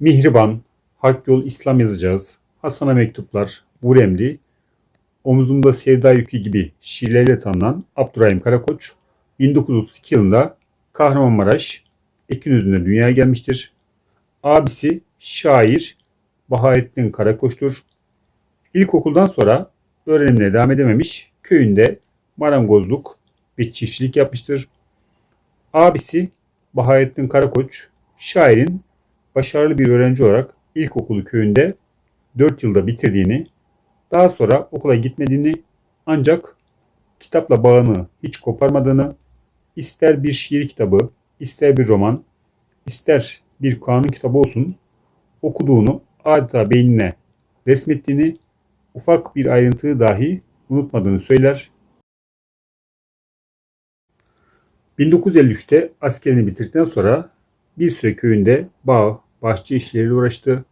Mihriban, Hak Yol İslam yazacağız, Hasan'a mektuplar, Vur Emri, Omuzumda Sevda Yükü gibi şiirleriyle tanınan Abdurrahim Karakoç, 1932 yılında Kahramanmaraş, Ekinözü'nde dünyaya gelmiştir. Abisi şair Bahaettin Karakoç'tur. İlkokuldan sonra öğrenimine devam edememiş, köyünde marangozluk ve çiftçilik yapmıştır. Abisi Bahaettin Karakoç, şairin başarılı bir öğrenci olarak ilkokulu köyünde 4 yılda bitirdiğini, daha sonra okula gitmediğini ancak kitapla bağını hiç koparmadığını, ister bir şiir kitabı, ister bir roman, ister bir kanun kitabı olsun, okuduğunu adeta beynine resmettiğini, ufak bir ayrıntıyı dahi unutmadığını söyler. 1953'te askerini bitirdikten sonra bir süre köyünde bağ, bahçe işleriyle uğraştı.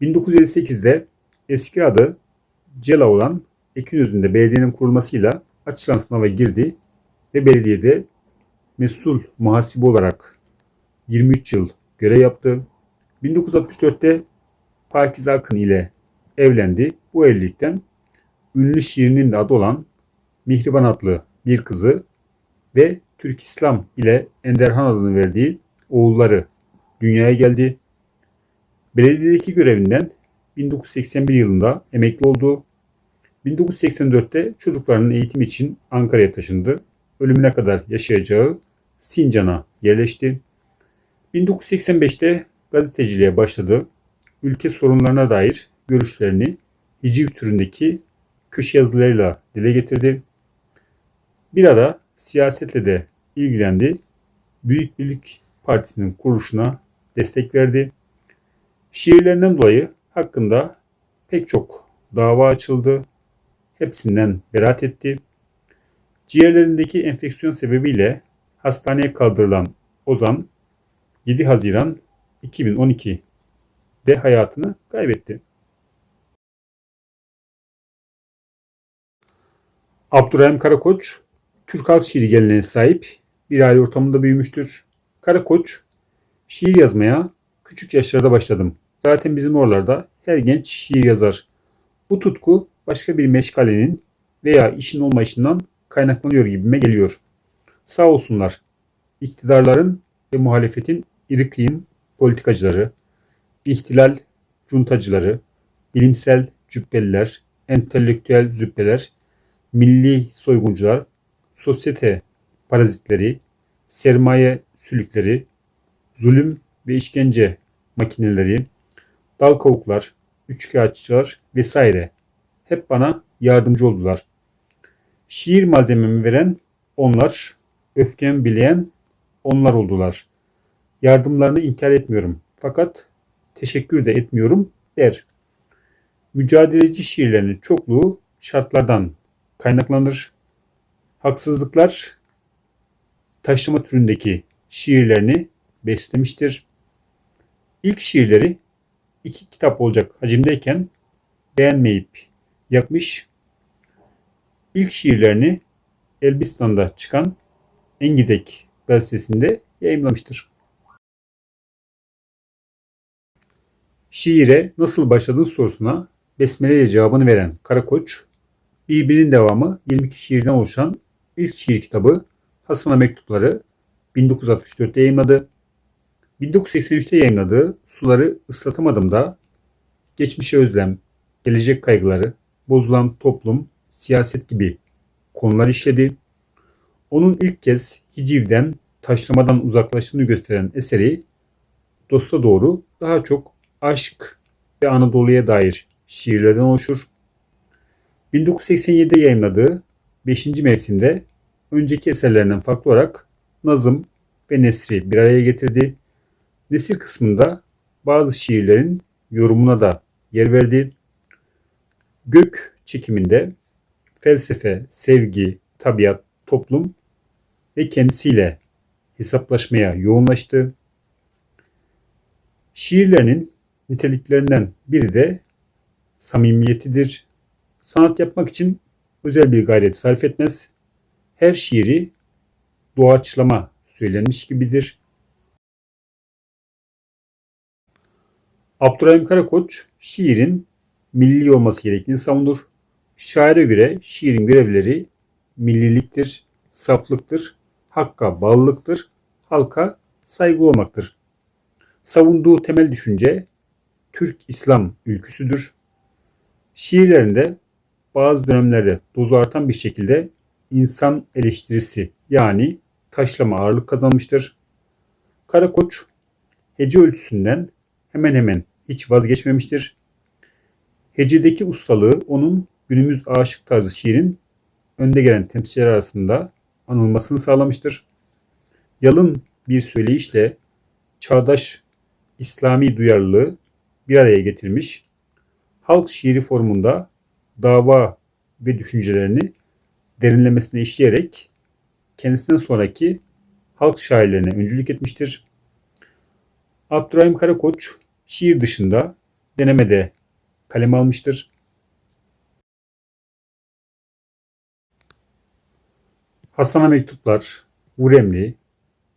1958'de eski adı Cela olan Ekinözü'nde belediyenin kurulmasıyla açılan sınava girdi ve belediyede mesul muhasibi olarak 23 yıl görev yaptı. 1964'te Pakiz Akın ile evlendi. Bu evlilikten ünlü şiirinin de adı olan Mihriban adlı bir kızı ve Türk İslam ile Enderhan adını verdiği oğulları dünyaya geldi. Belediyedeki görevinden 1981 yılında emekli oldu. 1984'te çocuklarının eğitimi için Ankara'ya taşındı. Ölümüne kadar yaşayacağı Sincan'a yerleşti. 1985'te gazeteciliğe başladı. Ülke sorunlarına dair görüşlerini hiciv türündeki köşe yazılarıyla dile getirdi. Bir ara siyasetle de ilgilendi. Büyük Birlik Partisi'nin kuruluşuna destek verdi. Şiirlerinden dolayı hakkında pek çok dava açıldı. Hepsinden beraat etti. Ciğerlerindeki enfeksiyon sebebiyle hastaneye kaldırılan Ozan 7 Haziran 2012'de hayatını kaybetti. Abdurrahim Karakoç, Türk halk şiiri geleneğine sahip bir aile ortamında büyümüştür. Karakoç, şiir yazmaya küçük yaşlarda başladım. Zaten bizim oralarda her genç şiir yazar. Bu tutku başka bir meşgalenin veya işin olmayışından kaynaklanıyor gibime geliyor. Sağ olsunlar. İktidarların ve muhalefetin iri kıyım politikacıları, ihtilal cuntacıları, bilimsel cübbeliler, entelektüel zübbeler, milli soyguncular, sosyete parazitleri, sermaye sülükleri, zulüm ve işkence makineleri, dal kavuklar, üçkağıtçılar vesaire hep bana yardımcı oldular. Şiir malzememi veren onlar, öfkemi bileyen onlar oldular. Yardımlarını inkar etmiyorum fakat teşekkür de etmiyorum der. Mücadeleci şiirlerinin çokluğu şartlardan kaynaklanır. Haksızlıklar taşlama türündeki şiirlerini beslemiştir. İlk şiirleri iki kitap olacak hacimdeyken beğenmeyip yapmış. İlk şiirlerini Elbistan'da çıkan Engizek gazetesinde yayınlamıştır. Şiire nasıl başladın sorusuna besmele ile cevabını veren Karakoç, birbirinin devamı 22 şiirden oluşan ilk şiir kitabı Hasan'a Mektupları 1964'te yayınladı. 1983'te yayınladığı Suları Islatamadım da geçmişe özlem, gelecek kaygıları, bozulan toplum, siyaset gibi konular işledi. Onun ilk kez hicivden, taşlamadan uzaklaştığını gösteren eseri dosta doğru daha çok aşk ve Anadolu'ya dair şiirlerden oluşur. 1987'de yayınladığı 5. mevsimde önceki eserlerinden farklı olarak nazım ve nesri bir araya getirdi. Nesil kısmında bazı şiirlerin yorumuna da yer verdi. Gök çekiminde felsefe, sevgi, tabiat, toplum ve kendisiyle hesaplaşmaya yoğunlaştı. Şiirlerinin niteliklerinden biri de samimiyetidir. Sanat yapmak için özel bir gayret sarf etmez. Her şiiri doğaçlama söylenmiş gibidir. Abdurrahim Karakoç şiirin milli olması gerektiğini savunur. Şaire göre şiirin görevleri milliliktir, saflıktır, hakka bağlılıktır, halka saygı olmaktır. Savunduğu temel düşünce Türk-İslam ülküsüdür. Şiirlerinde bazı dönemlerde dozu artan bir şekilde insan eleştirisi yani taşlama ağırlık kazanmıştır. Karakoç hece ölçüsünden hemen hemen hiç vazgeçmemiştir. Hecedeki ustalığı onun günümüz aşık tarzı şiirin önde gelen temsilciler arasında anılmasını sağlamıştır. Yalın bir söyleyişle çağdaş İslami duyarlılığı bir araya getirmiş, halk şiiri formunda dava ve düşüncelerini derinlemesine işleyerek kendisinden sonraki halk şairlerine öncülük etmiştir. Abdurrahim Karakoç şiir dışında denemede kaleme almıştır. Hasan'a mektuplar, Vuremli,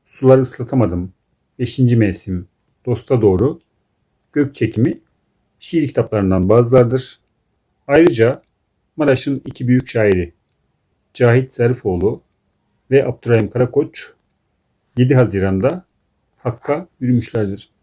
Suları ıslatamadım, Beşinci mevsim, Dosta doğru, Gök çekimi şiir kitaplarından bazılardır. Ayrıca Maraş'ın iki büyük şairi Cahit Zarifoğlu ve Abdurrahim Karakoç 7 Haziran'da Hakk'a yürümüşlerdir.